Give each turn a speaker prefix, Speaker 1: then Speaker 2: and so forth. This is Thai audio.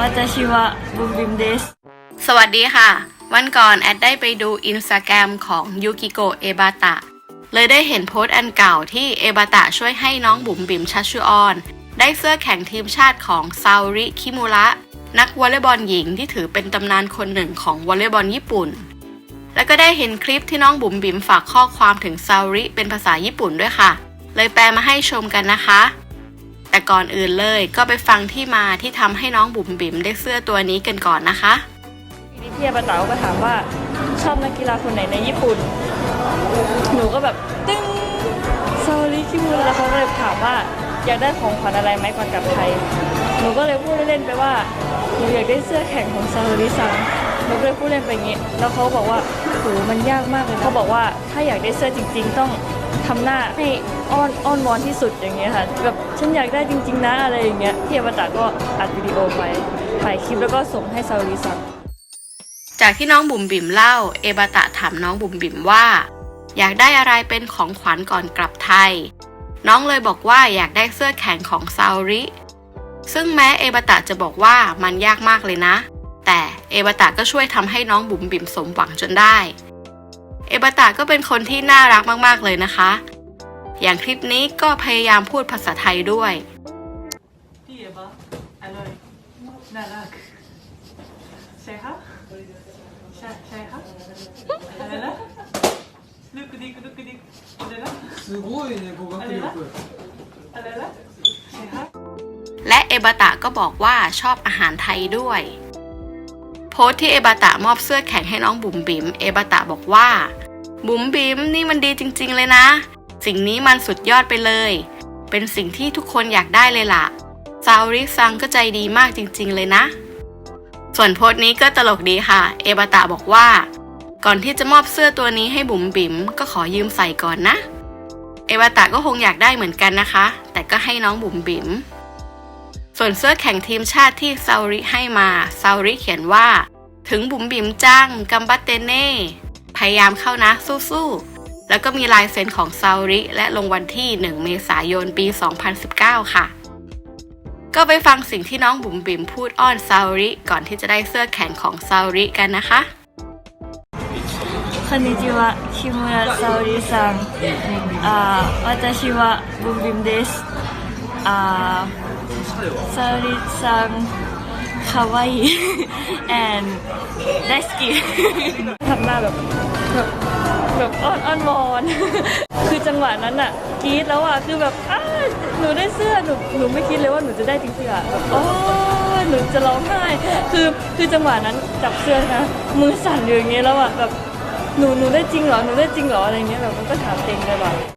Speaker 1: วัตชิวะบุ
Speaker 2: สวัสดีค่ะ วันก่อนแอดได้ไปดูอินสตาแกรมของยูกิโกเอบาตะเลยได้เห็นโพสต์อันเก่าที่เอบาตะช่วยให้น้องบุ๋มบิ๋มชัชชุออน ได้เสื้อแข่งทีมชาติของซาอริคิมูระนักวอลเลย์บอลหญิงที่ถือเป็นตำนานคนหนึ่งของวอลเลย์บอลญี่ปุ่น แล้วก็ได้เห็นคลิปที่น้องบุ๋มบิ๋มฝากข้อความถึงซาอริเป็นภาษาญี่ปุ่นด้วยค่ะ เลยแปลมาให้ชมกันนะคะ แต่ก่อนอื่นเลยก็ไปฟังที่มาที่ทำให้น้องบุ๋มบิ๋มได้เสื้อตัวนี้กันก่อนนะคะ
Speaker 1: นี้พี่อาบะเต๋าก็ถามว่าชอบนักกีฬาคนไหนในญี่ปุ่น หนูก็แบบตึ้งซาโอริคิมูระแล้วเขาก็เลยถามว่าอยากได้ของขวัญอะไรไหมก่อนกลับไทย หนูก็เลยพูดเล่นๆไปว่าหนูอยากได้เสื้อแข่งของซาโอริซังหนูก็เลยพูดเล่นไปอย่างนี้ แล้วเขาบอกว่าโหมันยากมากเลยเขาบอกว่าถ้าอยากได้เสื้อจริง ๆ ต้อง ทำหน้าให้อ้อนอ้อนวอนที่สุดอย่างเงี้ยค่ะแบบฉันอยากได้จริง ๆนะอะไรอย่างเงี้ยพี่อาบะเต๋าก็อัดวิดีโอไปถ่ายคลิปแล้วก็ส่งให้ซาโอริซัง
Speaker 2: จากที่น้องบุ๋มบิ๋มเล่า เอบาตะถามน้องบุ๋มบิ๋มว่า อยากได้อะไรเป็นของขวัญก่อนกลับไทย น้องเลยบอกว่าอยากได้เสื้อแข่งของซาริ ซึ่งแม้เอบาตะจะบอกว่ามันยากมากเลยนะ แต่เอบาตะก็ช่วยทำให้น้องบุ๋มบิ๋มสมหวังจนได้ เอบาตะก็เป็นคนที่น่ารักมากๆเลยนะคะ อย่างคลิปนี้ก็พยายามพูดภาษาไทยด้วย
Speaker 3: พี่เอฟะอะไรน่ารักใช่ครับใช่ใช่ครับอะไรนะลูกดิกลูกดิกอะไรนะ
Speaker 4: すごいね語学力
Speaker 3: อะไรนะใช่ครับ
Speaker 2: และเอบาตะก็บอกว่าชอบอาหารไทยด้วย โ พสต์ที่เอบาตะมอบเสื้อแข่งให้น้องบุ๋มบิ๋มเอบาตะบอกว่า บุ๋มบิ๋มนี่มันดีจริง ๆ เลยนะ สิ่งนี้มันสุดยอดไปเลย เป็นสิ่งที่ทุกคนอยากได้เลยล่ะซาริซังก็ใจดีมากจริง ๆ เลยนะ ส่วนโพสต์นี้ก็ตลกดีค่ะ เอบาตะบอกว่า ก่อนที่จะมอบเสื้อตัวนี้ให้บุ๋มบิ๋มก็ขอยืมใส่ก่อนนะ เอบาตะก็คงอยากได้เหมือนกันนะคะ แต่ก็ให้น้องบุ๋มบิ๋ม ส่วนเสื้อแข่งทีมชาติที่ซาอุริให้มาซาอุริเขียนว่า ถึงบุ๋มบิ๋มจังกัมบัตเตเน่ พยายามเข้านะสู้ๆ แล้วก็มีลายเซ็นของซาอุริและลงวันที่ 1 เมษายนปี 2019 ค่ะ ก็ไปฟังสิ่งที่น้องบุ๋มบิ๋มพูดอ้อนซาอุริก่อนที่จะได้เสื้อแข่งของซาอุริกันนะคะ
Speaker 1: こんにちは、木村沙織さん。あー私はブンビムです。あ ー沙織さん、かわいい and 大好き ทำหน้าแบบแบบแบบอ้อนอ้อนวอน คือจังหวะนั้นอะกรี๊ดแล้วอะคือแบบอ้าหนูได้เสื้อหนูหนูไม่คิดเลยว่าหนูจะได้จริงๆอะแบบโอ้ยหนูจะร้องไห้คือคือจังหวะนั้นจับเสื้อนะมือสั่นอยู่อย่างเงี้ยแล้วอะแบบ หนูหนูได้จริงเหรอ หนูได้จริงเหรอ อะไรเงี้ยแบบมันก็ถามเต็งเลยว่ะ